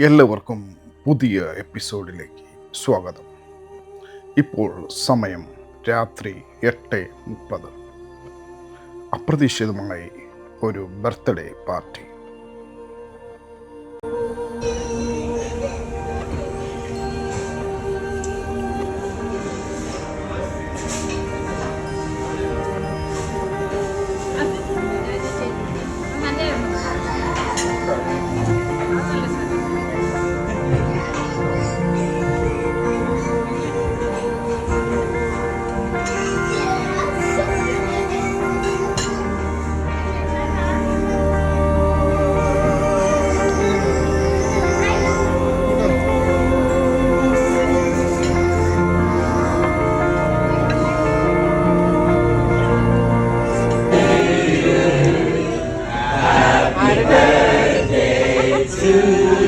എല്ലാവർക്കും പുതിയ എപ്പിസോഡിലേക്ക് സ്വാഗതം. ഇപ്പോൾ സമയം രാത്രി എട്ട് മുപ്പത്. അപ്രതീക്ഷിതമായി ഒരു ബർത്ത്ഡേ പാർട്ടി. അങ്ങനെ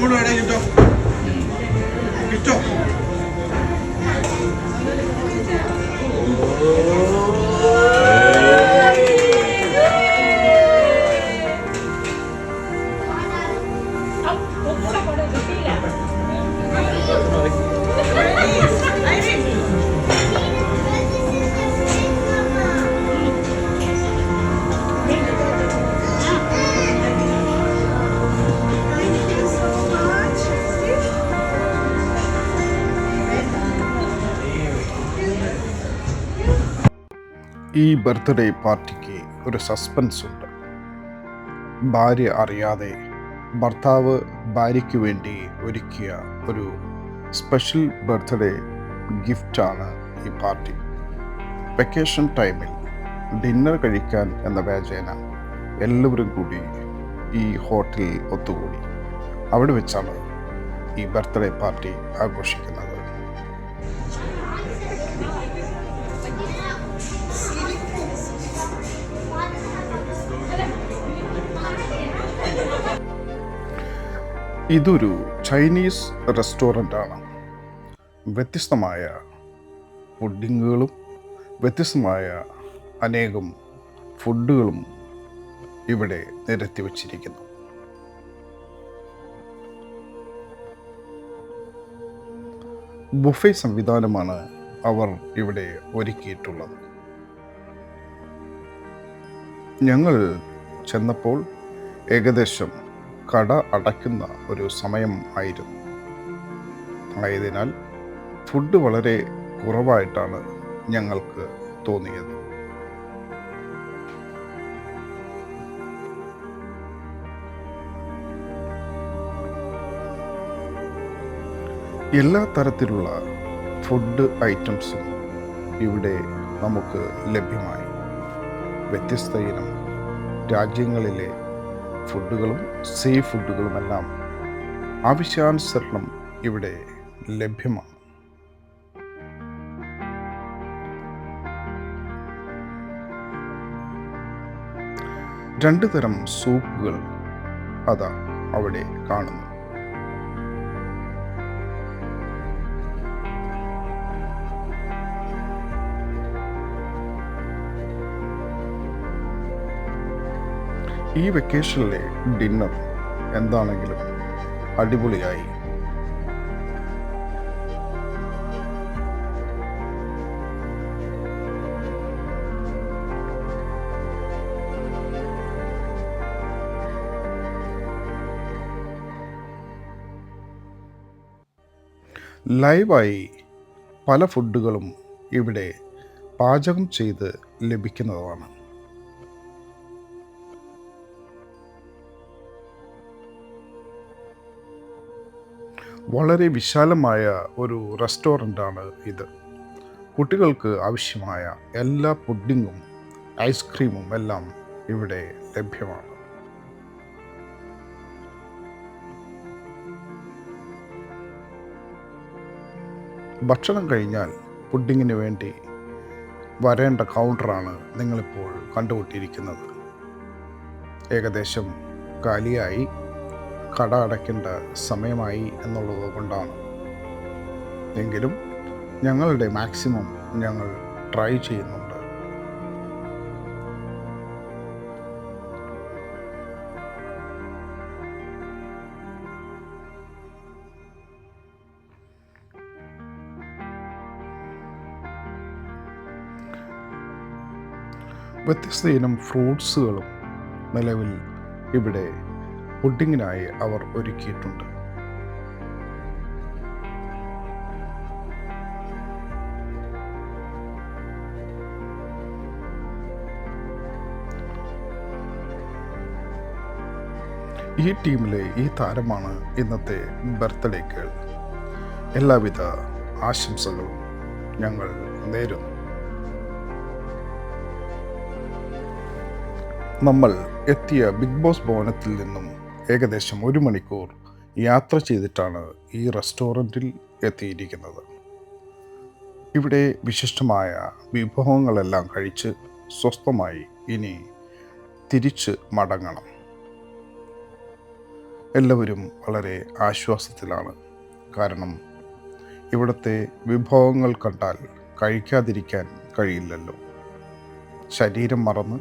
കിട്ടോ. കിട്ടോ. ഈ ബർത്ത്ഡേ പാർട്ടിക്ക് ഒരു സസ്പെൻസ് ഉണ്ട്. ഭാര്യ അറിയാതെ ഭർത്താവ് ഭാര്യയ്ക്ക് വേണ്ടി ഒരുക്കിയ ഒരു സ്പെഷ്യൽ ബർത്ത്ഡേ ഗിഫ്റ്റാണ് ഈ പാർട്ടി. വെക്കേഷൻ ടൈമിൽ ഡിന്നർ കഴിക്കാൻ എന്ന വേചേന എല്ലാവരും കൂടി ഈ ഹോട്ടലിൽ ഒത്തുകൂടി. അവിടെ വെച്ചാണ് ഈ ബർത്ത്ഡേ പാർട്ടി ആഘോഷിക്കുന്നത്. ഇതൊരു ചൈനീസ് റെസ്റ്റോറന്റ് ആണ് വ്യത്യസ്തമായ പുഡിങ്ങുകളും വ്യത്യസ്തമായ അനേകം ഫുഡുകളും ഇവിടെ നിരത്തി വച്ചിരിക്കുന്നു. ബുഫേ സംവിധാനമാണ് അവർ ഇവിടെ ഒരുക്കിയിട്ടുള്ളത്. ഞങ്ങൾ ചെന്നപ്പോൾ ഏകദേശം കട അടയ്ക്കുന്ന ഒരു സമയം ആയിരുന്നു. ആയതിനാൽ ഫുഡ് വളരെ കുറവായിട്ടാണ് ഞങ്ങൾക്ക് തോന്നിയത്. എല്ലാ തരത്തിലുള്ള ഫുഡ് ഐറ്റംസും ഇവിടെ നമുക്ക് ലഭ്യമായി. വ്യത്യസ്ത ഇനം രാജ്യങ്ങളിലെ ഫുഡുകളും സീ ഫുഡുകളുമെല്ലാം ആവശ്യാനുസരണം ഇവിടെ ലഭ്യമാണ്. രണ്ട് തരം സൂപ്പുകൾ അതാ അവിടെ കാണുന്നു ഈ വെക്കേഷനിലെ ഡിന്നർ എന്താണെങ്കിലും അടിപൊളിയായി. ലൈവായി പല ഫുഡുകളും ഇവിടെ പാചകം ചെയ്ത് ലഭിക്കുന്നതാണ്. വളരെ വിശാലമായ ഒരു റെസ്റ്റോറന്റാണ് ഇത്. കുട്ടികൾക്ക് ആവശ്യമായ എല്ലാ പുഡിങ്ങും ഐസ്ക്രീമും എല്ലാം ഇവിടെ ലഭ്യമാണ്. ഭക്ഷണം കഴിഞ്ഞാൽ പുഡിങ്ങിന് വേണ്ടി വരേണ്ട കൗണ്ടറാണ് നിങ്ങളിപ്പോൾ കണ്ടുകൊണ്ടിരിക്കുന്നത്. ഏകദേശം കാലിയായി. കട അടയ്ക്കേണ്ട സമയമായി എന്നുള്ളത് കൊണ്ടാണ്. എങ്കിലും ഞങ്ങളുടെ മാക്സിമം ഞങ്ങൾ ട്രൈ ചെയ്യുന്നുണ്ട്. വ്യത്യസ്ത ഇനം ഫ്രൂട്ട്സുകളും നിലവിൽ ഇവിടെ പുഡിങ്ങിനായി അവർ ഒരുക്കിയിട്ടുണ്ട്. ഈ ടീമിലെ ഈ താരമാണ് ഇന്നത്തെ ബർത്ത്ഡേ കേൾ എല്ലാവിധ ആശംസകളും ഞങ്ങൾ നേരുന്നു. നമ്മൾ എത്തിയ ബിഗ് ബോസ് ഭവനത്തിൽ നിന്നും ഏകദേശം ഒരു മണിക്കൂർ യാത്ര ചെയ്തിട്ടാണ് ഈ റെസ്റ്റോറന്റിൽ എത്തിയിരിക്കുന്നത്. ഇവിടെ വിശിഷ്ടമായ വിഭവങ്ങളെല്ലാം കഴിച്ച് സ്വസ്ഥമായി ഇനി തിരിച്ച് മടങ്ങണം. എല്ലാവരും വളരെ ആശ്വാസത്തിലാണ്. കാരണം ഇവിടുത്തെ വിഭവങ്ങൾ കണ്ടാൽ കഴിക്കാതിരിക്കാൻ കഴിയില്ലല്ലോ. ശരീരം മറന്ന്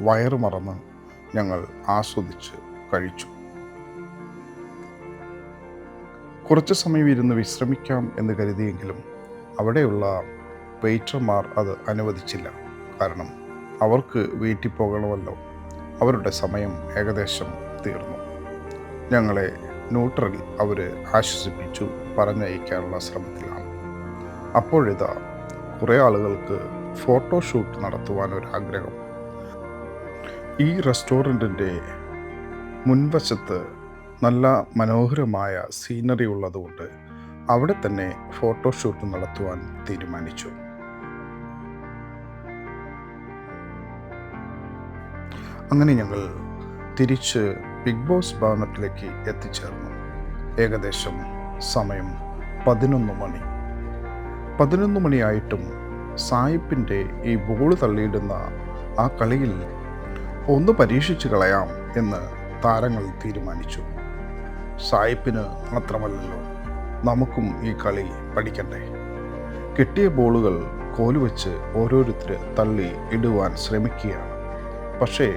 വയറ് മറന്ന് ഞങ്ങൾ ആസ്വദിച്ച് കഴിച്ചു. കുറച്ച് സമയം ഇരുന്ന് വിശ്രമിക്കാം എന്ന് കരുതിയെങ്കിലും അവിടെയുള്ള വെയിറ്റർമാർ അത് അനുവദിച്ചില്ല. കാരണം അവർക്ക് വീട്ടിൽ പോകണമല്ലോ. അവരുടെ സമയം ഏകദേശം തീർന്നു. ഞങ്ങളെ ന്യൂട്രൽ അവർ ആശ്വസിപ്പിച്ചു പറഞ്ഞയക്കാനുള്ള ശ്രമത്തിലാണ്. അപ്പോഴിതാ കുറേ ആളുകൾക്ക് ഫോട്ടോഷൂട്ട് ആഗ്രഹം ഈ റെസ്റ്റോറന്റിന്റെ മുൻവശത്ത് നല്ല മനോഹരമായ സീനറി ഉള്ളതുകൊണ്ട് അവിടെ തന്നെ ഫോട്ടോഷൂട്ട് നടത്തുവാൻ തീരുമാനിച്ചു. അങ്ങനെ ഞങ്ങൾ തിരിച്ച് ബിഗ് ബോസ് ഭവനത്തിലേക്ക് എത്തിച്ചേർന്നു. ഏകദേശം സമയം പതിനൊന്ന് മണി. പതിനൊന്ന് മണിയായിട്ടും സായിപ്പിന്റെ ഈ ബോൾ തള്ളിയിടുന്ന ആ കളിയിൽ ഒന്ന് പരീക്ഷിച്ചു കളയാം എന്ന് താരങ്ങൾ തീരുമാനിച്ചു. സായിപ്പിന് മാത്രമല്ലല്ലോ നമുക്കും ഈ കളി പഠിക്കണ്ടേ? കിട്ടിയ ബോളുകൾ കോലുവെച്ച് ഓരോരുത്തർ തള്ളി ഇടുവാൻ ശ്രമിക്കുകയാണ്. പക്ഷേ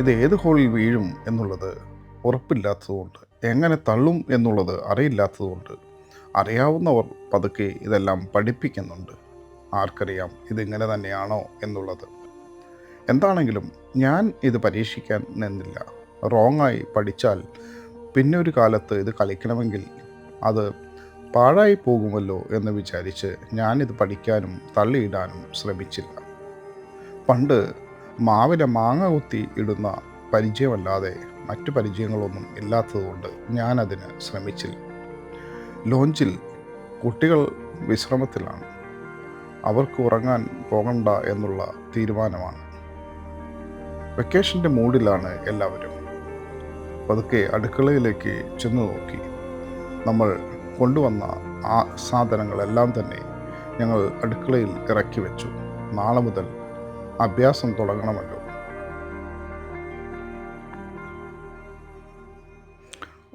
ഇത് ഏത് ഹോളിൽ വീഴും എന്നുള്ളത് ഉറപ്പില്ലാത്തതുകൊണ്ട് എങ്ങനെ തള്ളും എന്നുള്ളത് അറിയില്ലാത്തതുകൊണ്ട് അറിയാവുന്നവർ പതുക്കെ ഇതെല്ലാം പഠിപ്പിക്കുന്നുണ്ട്. ആർക്കറിയാം ഇതിങ്ങനെ തന്നെയാണോ എന്നുള്ളത്. എന്താണെങ്കിലും ഞാൻ ഇത് പരീക്ഷിക്കാൻ നിന്നില്ല. റോങ്ങായി പഠിച്ചാൽ പിന്നെ ഒരു കാലത്ത് ഇത് കളിക്കണമെങ്കിൽ അത് പാഴായി പോകുമല്ലോ എന്ന് വിചാരിച്ച് ഞാനിത് പഠിക്കാനും തള്ളിയിടാനും ശ്രമിച്ചില്ല. പണ്ട് മാവിലെ മാങ്ങ കുത്തി ഇടുന്ന പരിചയമല്ലാതെ മറ്റു പരിചയങ്ങളൊന്നും ഇല്ലാത്തതുകൊണ്ട് ഞാനതിന് ശ്രമിച്ചില്ല. ലോഞ്ചിൽ കുട്ടികൾ വിശ്രമത്തിലാണ്. അവർക്ക് ഉറങ്ങാൻ പോകണ്ട എന്നുള്ള തീരുമാനമാണ്. വെക്കേഷന്റെ മൂഡിലാണ് എല്ലാവരും പതുക്കെ അടുക്കളയിലേക്ക് ചെന്ന് നോക്കി. നമ്മൾ കൊണ്ടുവന്ന ആ സാധനങ്ങളെല്ലാം തന്നെ ഞങ്ങൾ അടുക്കളയിൽ ഇറക്കി വെച്ചു. നാളെ മുതൽ അഭ്യാസം തുടങ്ങണമല്ലോ.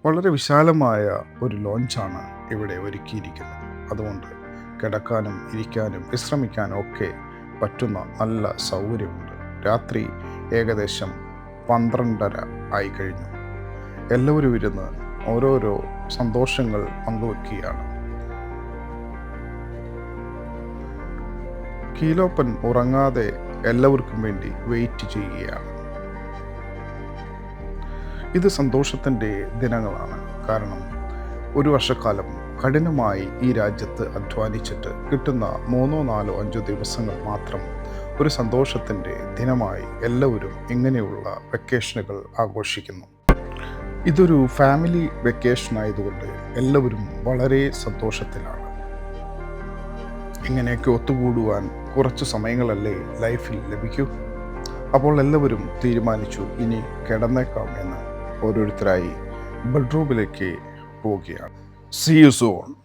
വളരെ വിശാലമായ ഒരു ലോഞ്ചാണ് ഇവിടെ ഒരുക്കിയിരിക്കുന്നത്. അതുകൊണ്ട് കിടക്കാനും ഇരിക്കാനും വിശ്രമിക്കാനും ഒക്കെ പറ്റുന്ന നല്ല സൗകര്യമുണ്ട്. രാത്രി ഏകദേശം പന്ത്രണ്ടര ആയി കഴിഞ്ഞു. എല്ലാവരും ഇരുന്ന് ഓരോരോ സന്തോഷങ്ങൾ പങ്കുവെക്കുകയാണ്. കീലോപ്പൻ ഉറങ്ങാതെ എല്ലാവർക്കും വേണ്ടി വെയിറ്റ് ചെയ്യുകയാണ്. ഇത് സന്തോഷത്തിന്റെ ദിനങ്ങളാണ്. കാരണം ഒരു വർഷക്കാലം കഠിനമായി ഈ രാജ്യത്ത് അധ്വാനിച്ചിട്ട് കിട്ടുന്ന മൂന്നോ നാലോ അഞ്ചോ ദിവസങ്ങൾ മാത്രം ഒരു സന്തോഷത്തിന്റെ ദിനമായി എല്ലാവരും ഇങ്ങനെയുള്ള വെക്കേഷനുകൾ ആഘോഷിക്കുന്നു. ഇതൊരു ഫാമിലി വെക്കേഷൻ ആയതുകൊണ്ട് എല്ലാവരും വളരെ സന്തോഷത്തിലാണ്. ഇങ്ങനെയൊക്കെ ഒത്തുകൂടുവാൻ കുറച്ച് സമയങ്ങളല്ലേ ലൈഫിൽ ലഭിക്കൂ. അപ്പോൾ എല്ലാവരും തീരുമാനിച്ചു ഇനി കിടന്നേക്കാം എന്ന് ഓരോരുത്തരായി ബെഡ്റൂമിലേക്ക് പോവുകയാണ്. C U zone